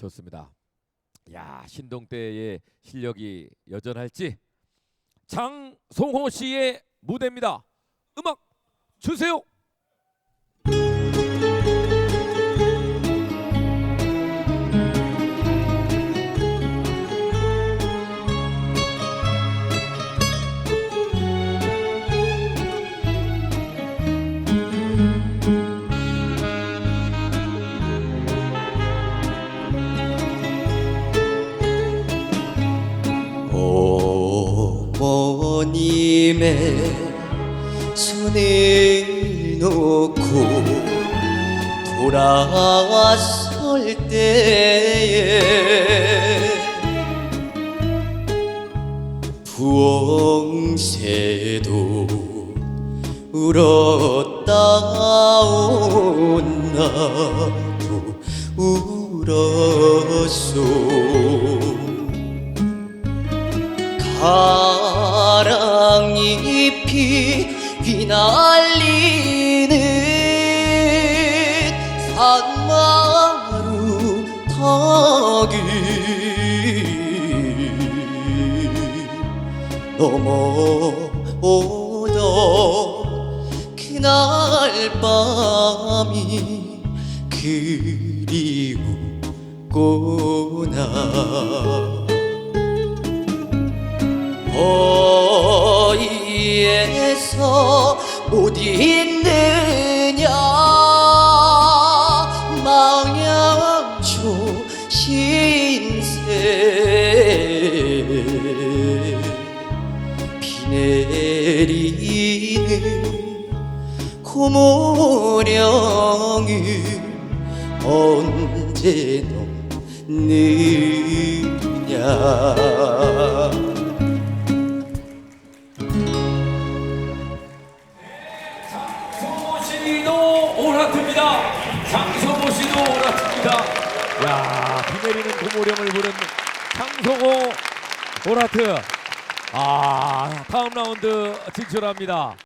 좋습니다. 야 신동대의 실력이 여전할지 장송호 씨의 무대입니다. 음악 주세요. 어머님의 손을 놓고 돌아설 때에 부엉새도 울었다 온 나도 울었소. 가 랑잎이 휘날리는 산마루 타기 넘어오던 그날 밤이 그리웠구나 못 있느냐? 망양초 신세. 비 내리는 고모령을 언제 넘느냐 씨도 오라트입니다. 장성호 씨도 오라트입니다. 야, 비 내리는 고모령을 부른 장성호 오라트. 아, 다음 라운드 진출합니다.